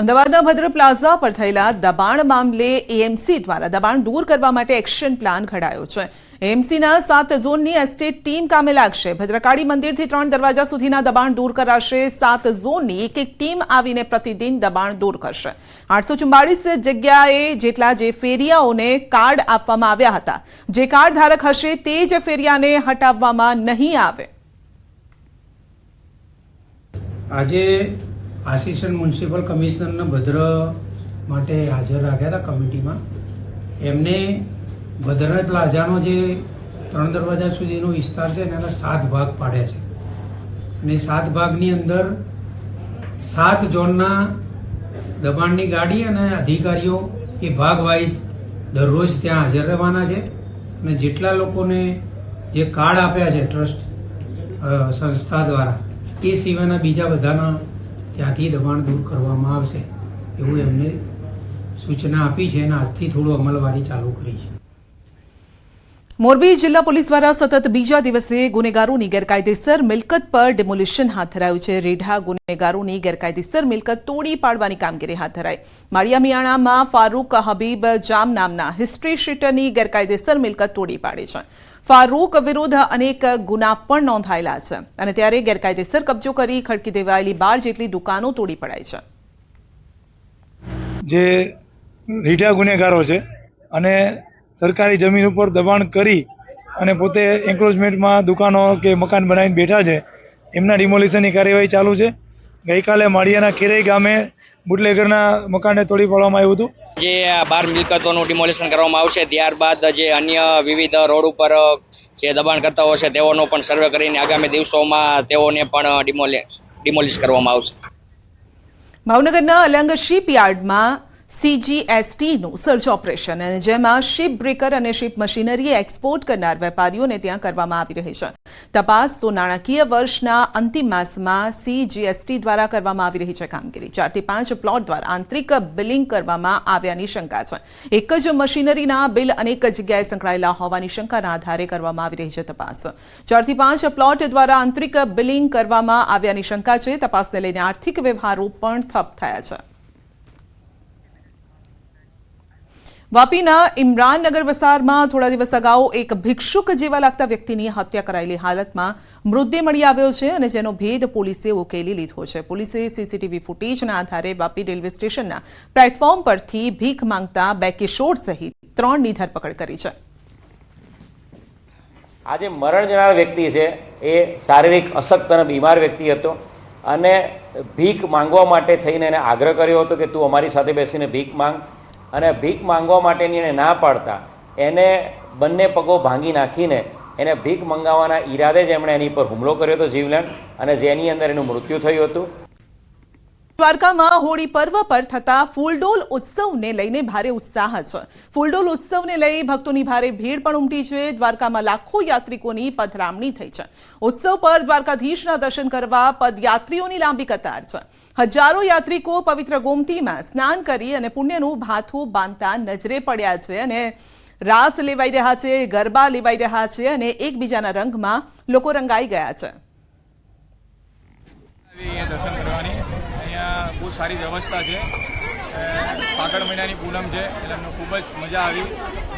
અમદાવાદના ભદ્ર પ્લાઝા પર થયેલા દબાણ મામલે એએમસી દ્વારા દબાણ દૂર કરવા માટે એક્શન પ્લાન ઘડાયો છે. એએમસીના સાત ઝોનની એસ્ટેટ ટીમ કામે લાગશે. ભદ્રકાળી મંદિરથી ત્રણ દરવાજા સુધીના દબાણ દૂર કરાશે. સાત ઝોનની એક એક ટીમ આવીને પ્રતિદિન દબાણ દૂર કરશે. આઠસો ચુમ્બાળીસ જગ્યાએ જેટલા જે ફેરિયાઓને કાર્ડ આપવામાં આવ્યા હતા. જે કાર્ડ ધારક હશે તે જ ફેરિયાને હટાવવામાં નહીં આવે. આજે આસિસ્ટન્ટ મ્યુનિસિપલ કમિશનરને ભદ્ર માટે હાજર રાખ્યા હતા કમિટીમાં. એમને ભદ્ર પ્લાઝાનો જે ત્રણ દરવાજા સુધીનો વિસ્તાર છે, એના સાત ભાગ પાડ્યા છે. અને સાત ભાગની અંદર સાત ઝોનના દબાણની ગાડી અને અધિકારીઓ એ ભાગ વાઇઝ દરરોજ ત્યાં હાજર રહેવાના છે. અને જેટલા લોકોને જે કાર્ડ આપ્યા છે ટ્રસ્ટ સંસ્થા દ્વારા એ સિવાયના બીજા બધાના ત્યાંથી દબાણ દૂર કરવામાં આવશે. એવું એમને સૂચના આપી છે અને આજથી થોડું અમલવારી ચાલુ કરી છે. મોરબી જિલ્લા પોલીસ દ્વારા સતત બીજા દિવસે ગુનેગારોની ગેરકાયદેસર મિલકત પર ડિમોલિશન હાથ ધરાયું છે. રેઢા ગુનેગારોની ગેરકાયદેસર મિલકત તોડી પાડવાની કામગીરી હાથ ધરાઈ. માળિયા મિયાણામાં ફારૂક હબીબ જામ નામના હિસ્ટ્રી શીટરની ગેરકાયદેસર મિલકત તોડી પાડી છે. ફારૂક વિરુદ્ધ અનેક ગુના પણ નોંધાયેલા છે. અને ત્યારે ગેરકાયદેસર કબજો કરી ખડકી દેવાયેલી બાર જેટલી દુકાનો તોડી પડાઈ છે. જે રીઢા ગુનેગારો છે અને સરકારી જમીન ઉપર દબાણ કરી અને પોતે એન્ક્રોચમેન્ટમાં દુકાનો કે મકાન બનાવીને બેઠા છે, એમના ડિમોલિશનની કાર્યવાહી ચાલુ છે. ગઈકાલે માળિયાના ખેરઈ ગામે બુટલેગરના મકાનને તોડી પાડવામાં આવ્યું હતું. જે આ બાર મિલકતોનું ડિમોલિશન કરવામાં આવશે ત્યારબાદ જે અન્ય વિવિધ રોડ ઉપર જે દબાણ કરતા છે તેઓનો પણ સર્વે કરીને આગામી દિવસોમાં તેઓને પણ ડિમોલિશ ડિમોલિશ કરવામાં આવશે. ભાવનગરના અલંગ શિપયાર્ડમાં સીજીએસટીનું સર્ચ ઓપરેશન. અને જેમાં શિપ બ્રેકર અને શિપ મશીનરી એક્સપોર્ટ કરનાર વેપારીઓને ત્યાં કરવામાં આવી રહી છે. તપાસ તો નાણાકીય વર્ષના અંતિમ માસમાં સીજીએસટી દ્વારા કરવામાં આવી રહી છે કામગીરી. ચારથી પાંચ પ્લોટ દ્વારા આંતરિક બિલિંગ કરવામાં આવ્યાની શંકા છે. એક જ મશીનરીના બિલ અનેક જગ્યાએ સંકળાયેલા હોવાની શંકાના આધારે કરવામાં આવી રહી છે તપાસ. ચારથી પાંચ પ્લોટ દ્વારા આંતરિક બિલિંગ કરવામાં આવ્યાની શંકા છે. તપાસને લઈને આર્થિક વ્યવહારો પણ ઠપ થયા છે. વાપીના ઇમરાનનગર વિસ્તારમાં થોડા દિવસ અગાઉ એક ભિક્ષુક જેવા લાગતા વ્યક્તિની હત્યા કરાયેલી હાલતમાં મૃતદેહ મળી આવ્યો છે અને જેનો ભેદ પોલીસે ઉકેલી લીધો છે. પોલીસે સીસીટીવી ફૂટેજના આધારે વાપી રેલવે સ્ટેશનના પ્લેટફોર્મ પરથી ભીખ માંગતા બે કિશોર સહિત ત્રણની ધરપકડ કરી છે. આજે મરણ જનાર વ્યક્તિ છે, એ શારીરિક અશક્ત અને બીમાર વ્યક્તિ હતો અને ભીખ માંગવા માટે થઈને એને આગ્રહ કર્યો હતો કે તું અમારી સાથે બેસીને ભીખ માંગ. અને ભીખ માંગવા માટેની એને ના પાડતા, એને બંને પગો ભાંગી નાખીને એને ભીખ મંગાવવાના ઈરાદે જ એમણે એની પર હુમલો કર્યો હતો જીવલેણ અને જેની અંદર એનું મૃત્યુ થયું હતું. દ્વારકામાં હોળી પર્વ પર થતા ફૂલડોલ ઉત્સવને લઈને ભારે ઉત્સાહ છે. ફૂલડોલ ઉત્સવને લઈ ભક્તોની ભારે ભીડ પણ ઉમટી છે. દ્વારકામાં લાખો યાત્રિકોની પધરામણી થઈ છે. ઉત્સવ પર દ્વારકાધીશના દર્શન કરવા પદયાત્રીઓની લાંબી કતાર છે. હજારો યાત્રિકો પવિત્ર ગોમતીમાં સ્નાન કરી અને પુણ્યનું ભાથું બાંધતા નજરે પડ્યા છે અને રાસ લેવાઈ રહ્યા છે, ગરબા લેવાઈ રહ્યા છે અને એકબીજાના રંગમાં લોકો રંગાઈ ગયા છે. દર્શન કરવાની. અહીંયા બહુ સારી વ્યવસ્થા છે. ફાગણ મહિનાની પૂનમ છે. એટલે અમને ખૂબ જ મજા આવી.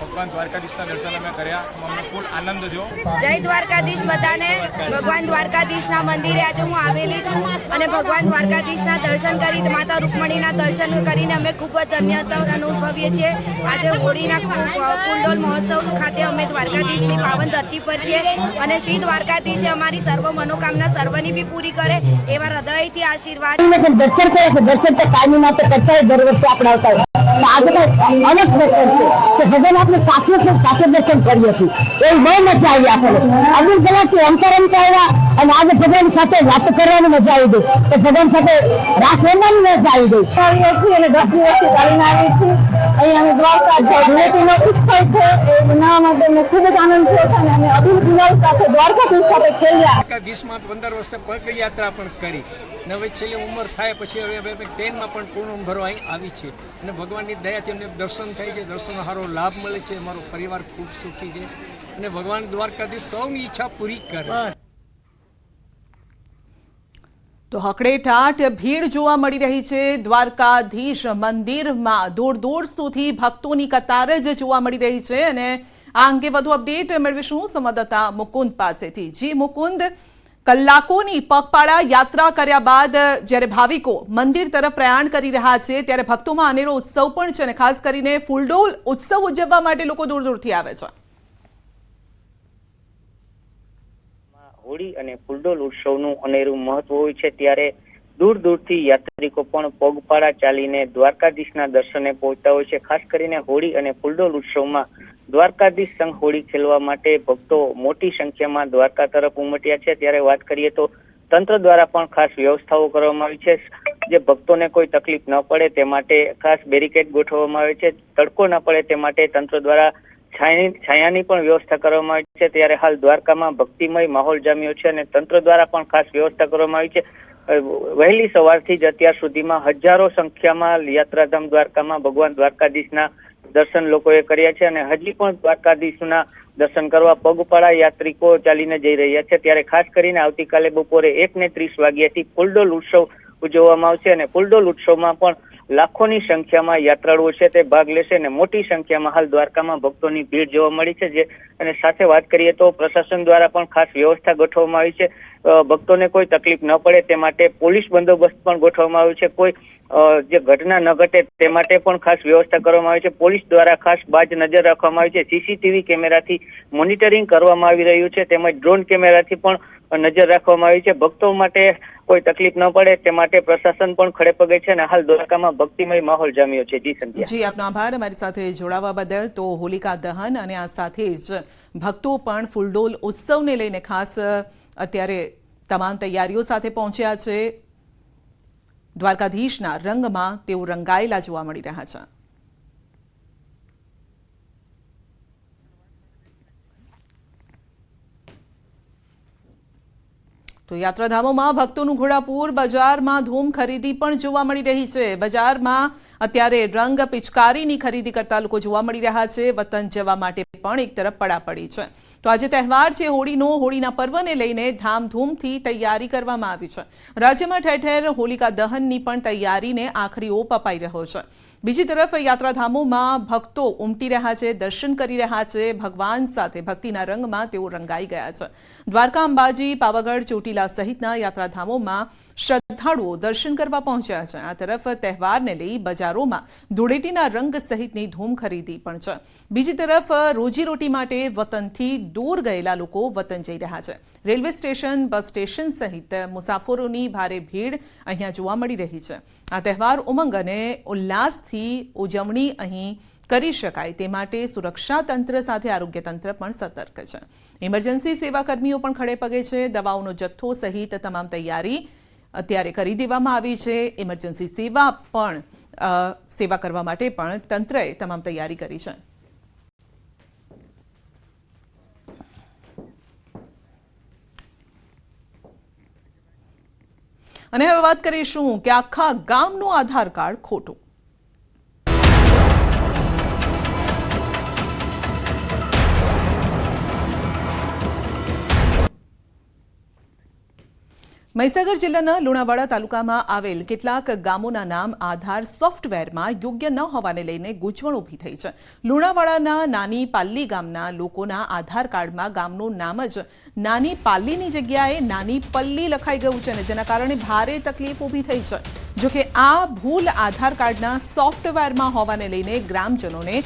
ભગવાન દ્વારકાધીશના દર્શન અમે કર્યા. અમને ફૂલ આનંદ થયો. જય દ્વારકાધીશ બધાને. ભગવાન દ્વારકાધીશના મંદિરે આજે હું આવેલી છું અને ભગવાન દ્વારકાધીશના દર્શન કરી માતા રૂકમણીના દર્શન કરીને અમે ખૂબ જ ધન્યતા અનુભવીએ છીએ. આજે હોળીના કુંડોલ મહોત્સવ ખાતે અમે દ્વારકાધીશની પાવન ધરતી પર છીએ અને શ્રી દ્વારકાધીશે અમારી સર્વ મનોકામના સર્વની બી પૂરી કરે એવા હૃદયથી આશીર્વાદ. દર્શન કરે દર્શન તો કાયમી માટે કરતા વર્ષે આપણે આવતા હોય. આજે કઈ અલગ દર્શન છે કે ભગવાન આપણે સાથે છે સાથે દર્શન કરીએ છીએ. એ બહુ મજા આવી આપણને. અમુક કલાકથી અંતર અંતર આવ્યા અને આજે ભગવાન સાથે વાત કરવાની મજા આવી ગઈ. તો ભગવાન સાથે રાસ રમવાની મજા આવી ગઈ. અને દસ દિવસથી કરીને આવી છીએ અહીં અમે દ્વારકા ધૂળેટીનો ઉત્સવ છે. એ મનાવવા માટે અમને ખૂબ જ આનંદ થયો છે અને અમે અબીલ ગુલાલ સાથે દ્વારકાધીશ સાથે ખેલ્યા. દ્વારકાધીશમાં પંદર વર્ષે પગયાત્રા પણ કરી. ને હવે છેલ્લે ઉંમર થાય પછી હવે અમે ટ્રેનમાં પણ પૂર્ણ ભરવા અહીં આવી છે અને ભગવાનની દયાથી અમને દર્શન થાય છે. દર્શનનો સારો લાભ મળે છે. મારો પરિવાર ખૂબ સુખી છે. અને ભગવાન દ્વારકાધીશ સૌની ઈચ્છા પૂરી કરે. તો હકડેઠાટ ભીડ જોવા મળી રહી છે. દ્વારકાધીશ મંદિરમાં દૂર દૂર સુધી ભક્તોની કતાર જ જોવા મળી રહી છે અને આ અંગે વધુ અપડેટ મેળવીશું સંવાદદાતા મુકુંદ પાસેથી. જી મુકુંદ, કલાકોની પગપાળા યાત્રા કર્યા બાદ જ્યારે ભાવિકો મંદિર તરફ પ્રયાણ કરી રહ્યા છે ત્યારે ભક્તોમાં અનેરો ઉત્સવ પણ છે અને ખાસ કરીને ફૂલડોલ ઉત્સવ ઉજવવા માટે લોકો દૂર દૂરથી આવે છે. હોળી અને ફૂલડોલ ઉત્સવનું અનેરું મહત્વ હોય છે, ત્યારે દૂર દૂરથી યાત્રિકો પણ પગપાળા ચાલીને દ્વારકાધીશના દર્શને પહોંચતા હોય છે. ખાસ કરીને હોળી અને ફૂલડોલ ઉત્સવમાં દ્વારકાધીશ સંઘ હોળી ખેલવા માટે ભક્તો મોટી સંખ્યામાં દ્વારકા તરફ ઉમટ્યા છે. ત્યારે વાત કરીએ તો તંત્ર દ્વારા પણ ખાસ વ્યવસ્થાઓ કરવામાં આવી છે. જે ભક્તોને કોઈ તકલીફ ન પડે તે માટે ખાસ બેરિકેડ ગોઠવવામાં આવે છે. તડકો ન પડે તે માટે તંત્ર દ્વારા છાયાની પણ વ્યવસ્થા કરવામાં આવી છે. ત્યારે હાલ દ્વારકામાં ભક્તિમય માહોલ જામ્યો છે અને તંત્ર દ્વારા પણ ખાસ વ્યવસ્થા કરવામાં આવી છે. વહેલી સવારથી જ અત્યાર સુધીમાં હજારો સંખ્યામાં યાત્રાધામ દ્વારકામાં ભગવાન દ્વારકાધીશના દર્શન લોકોએ કર્યા છે અને હજી પણ દ્વારકાધીશના દર્શન કરવા પગપાળા યાત્રિકો ચાલીને જઈ રહ્યા છે. ત્યારે ખાસ કરીને આવતીકાલે બપોરે એક ને ત્રીસ વાગ્યાથી કુલડોલ ઉત્સવ ઉજવવામાં આવશે અને ફૂલડોલ ઉત્સવમાં પણ લાખોની સંખ્યામાં યાત્રાળુઓ છે તે ભાગ લેશે અને મોટી સંખ્યામાં હાલ દ્વારકામાં ભક્તોની ભીડ જોવા મળી છે જે અને સાથે વાત કરીએ તો પ્રશાસન દ્વારા પણ ખાસ વ્યવસ્થા ગોઠવવામાં આવી છે. ભક્તોને કોઈ તકલીફ ન પડે તે માટે પોલીસ બંદોબસ્ત પણ ગોઠવવામાં આવ્યો છે. કોઈ જે ઘટના ન ઘટે તે માટે પણ ખાસ વ્યવસ્થા કરવામાં આવી છે. પોલીસ દ્વારા ખાસ બાજ નજર રાખવામાં આવી છે. સીસીટીવી કેમેરાથી મોનિટરિંગ કરવામાં આવી રહ્યું છે. તેમજ ડ્રોન કેમેરાથી પણ નજર રાખવામાં આવી છે. ભક્તો માટે કોઈ તકલીફ ન પડે, તે માટે પ્રશાસન પણ ખડે પગે છે અને હાલ દ્વારકામાં ભક્તિમય માહોલ જામ્યો છે. જી સંધ્યા. જી, આપનો આભાર. અમારી સાથે જોડાવા બદલ તો હોલિકા દહન અને આ સાથે જ ભક્તો પણ ફૂલડોલ ઉત્સવને લઈને ખાસ અત્યારે તમામ તૈયારીઓ સાથે પહોંચ્યા છે. દ્વારકાધીશના રંગમાં તેઓ રંગાયેલા જોવા મળી રહ્યા છે. તો યાત્રાધામોમાં ભક્તોનું ઘોડાપુર, બજારમાં ધૂમ ખરીદી પણ જોવા મળી રહી છે. બજારમાં અત્યારે રંગ પિચકારીની ખરીદી કરતા લોકો જોવા મળી રહ્યા છે. વતન જવા માટે પણ એક તરફ પડાપડી છે. તો આજે તહેવાર છે, હોળીનો. હોળીના પર્વને લઈને ધામધૂમથી તૈયારી કરવામાં આવી છે. રાજ્યમાં ઠેર ઠેર હોલિકા દહનની પણ તૈયારીને આખરી ઓપ અપાઈ રહ્યો છે. બીજી તરફ યાત્રાધામોમાં ભક્તો ઉમટી રહ્યા છે, દર્શન કરી રહ્યા છે. ભગવાન સાથે ભક્તિના રંગમાં તેઓ રંગાઈ ગયા છે. દ્વારકા અંબાજી, પાવાગઢ, ચોટીલા સહિતના યાત્રાધામોમાં શ્રદ્ધાળુઓ દર્શન કરવા પહોંચ્યા છે. આ તરફ તહેવારને લઈ બજારોમાં ધૂળેટીના રંગ સહિતની ધૂમ ખરીદી પણ છે. બીજી તરફ, રોજીરોટી માટે વતનથી દૂર ગયેલા લોકો વતન જઈ રહ્યા છે. રેલવે સ્ટેશન, બસ સ્ટેશન સહિત મુસાફરોની ભારે ભીડ અહીંયા જોવા મળી રહી છે. આ તહેવાર ઉમંગ અને ઉલ્લાસથી ઉજવણી અહીં કરી શકાય. તે માટે સુરક્ષા તંત્ર સાથે આરોગ્ય તંત્ર પણ સતર્ક છે. ઇમરજન્સી સેવા કર્મીઓ પણ ખડે પગે છે. દવાઓનો જથ્થો સહિત તમામ તૈયારી અત્યારે કરી દેવામાં આવી છે. ઇમરજન્સી સેવા પણ સેવા કરવા માટે પણ તંત્રએ તમામ તૈયારી કરી છે. અને હવે વાત કરીશું કે આખા ગામનું આધાર કાર્ડ ખોટું. મહીસાગર જિલ્લાના લુણાવાડા તાલુકામાં આવેલ કેટલાક ગામોના નામ આધાર સોફ્ટવેરમાં યોગ્ય ન હોવાને લઈને ગૂંચવણ ઊભી થઈ છે. લુણાવાડાના નાની પાલ્લી ગામના લોકોના આધાર કાર્ડમાં ગામનું નામ જ નાની પાલ્લીની જગ્યાએ નાની પલ્લી લખાઈ ગયું છે અને જેના કારણે ભારે તકલીફ ઊભી થઈ છે. જોકે આ ભૂલ આધાર કાર્ડના સોફ્ટવેરમાં હોવાને લઈને ગ્રામજનોને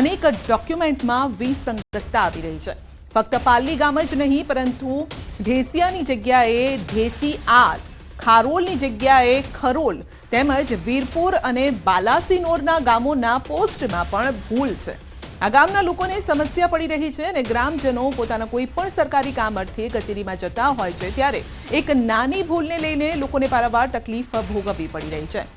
અનેક ડોક્યુમેન્ટમાં વિસંગતતા આવી રહી છે. ફક્ત પાલ્લી ગામ જ નહીં, પરંતુ ઢેસિયાની જગ્યાએ ઢેસી આર, ખારોલની જગ્યાએ ખરોલ તેમજ વીરપુર અને બાલાસિનોરના ગામોના પોસ્ટમાં પણ ભૂલ છે. આ ગામના લોકોને સમસ્યા પડી રહી છે અને ગ્રામજનો પોતાના કોઈ પણ સરકારી કામ અર્થે કચેરીમાં જતા હોય છે ત્યારે એક નાની ભૂલને લઈને લોકોને પારાવાર તકલીફ ભોગવવી પડી રહી છે.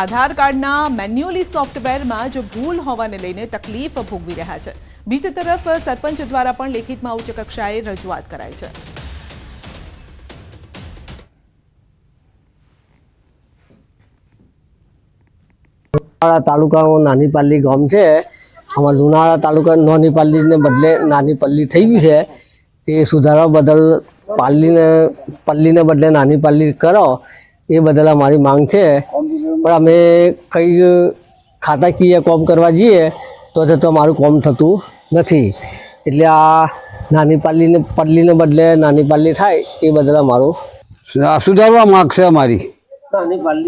આધાર કાર્ડના મેન્યુઅલી સોફ્ટવેરમાં જો ભૂલ હોવાને લઈને તકલીફ ભોગવી રહ્યા છે. બીજી તરફ સરપંચ દ્વારા પણ લેખિતમાં ઉચ્ચ કક્ષાએ રજૂઆત કરાઈ છે. લુણાવાડા તાલુકાનું નાની પાલ્લી ગામ છે. આમાં લુણાવાડા તાલુકા નાની પાલ્લીને બદલે નાની પલ્લી થઈ ગઈ છે. તે સુધારવા બદલ પાલ્લીને પલ્લીને બદલે નાની પાલ્લી કરો, એ બદલ અમારી માંગ છે. પણ અમે કંઈ ખાતાકીય કોમ કરવા જઈએ, તો તે અમારું કોમ થતું નથી. એટલે આ નાની પાલ્લીને પલ્લીને બદલે નાની પાલ્લી થાય, એ બદલ અમારું સુધારવા માગ છે અમારી.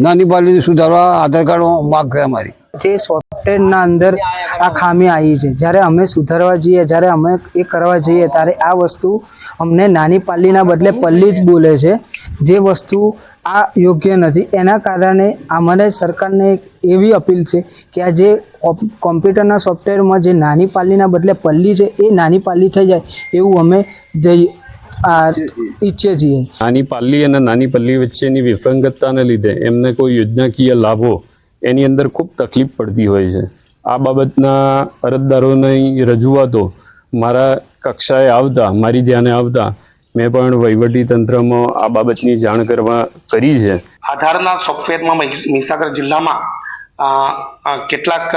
નાની પાલ્લી સુધારવા આધાર કાર્ડ માગ છે અમારી. જે સોફ્ટવેરના અંદર આ ખામી આવી છે. જ્યારે અમે સુધારવા જઈએ જ્યારે અમે એ કરવા જઈએ ત્યારે આ વસ્તુ અમને નાની પાલીના બદલે પલ્લી જ બોલે છે. જે વસ્તુ આ યોગ્ય નથી. એના કારણે અમારે સરકારને એક એવી અપીલ છે કે આ જે કોમ્પ્યુટરના સોફ્ટવેરમાં જે નાની પાલીના બદલે પલ્લી છે એ નાની પાલી થઈ જાય એવું અમે જઈ ઈચ્છીએ છીએ. નાની પાલ્લી અને નાની પલ્લી વચ્ચેની વિસંગતતાને લીધે એમને કોઈ યોજનાકીય લાભો એની અંદર ખૂબ તકલીફ પડતી હોય છે. આ બાબતના અરજદારોની રજૂઆતો મારા કક્ષાએ આવતા મારી ધ્યાને આવતા મેં પણ વહીવટી તંત્રમાં આ બાબતની જાણ કરવા કરી છે. આધારના સોફ્ટવેરમાં મહિસાગર જિલ્લામાં કેટલાક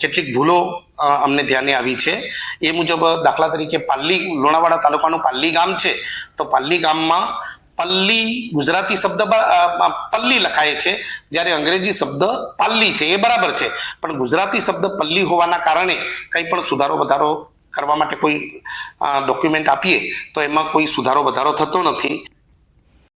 કેટલીક ભૂલો અમને ધ્યાને આવી છે. એ મુજબ દાખલા તરીકે પાલ્લી, લુણાવાડા તાલુકાનું પાલ્લી ગામ છે. તો પાલ્લી ગામમાં પલ્લી ગુજરાતી શબ્દ પલ્લી લખાય છે. જ્યારે અંગ્રેજી શબ્દ પાલ્લી છે, એ બરાબર છે. પણ ગુજરાતી શબ્દ પલ્લી હોવાના કારણે કંઈ પણ સુધારો વધારો કરવા માટે કોઈ ડોક્યુમેન્ટ આપીએ તો એમાં કોઈ સુધારો વધારો થતો નથી.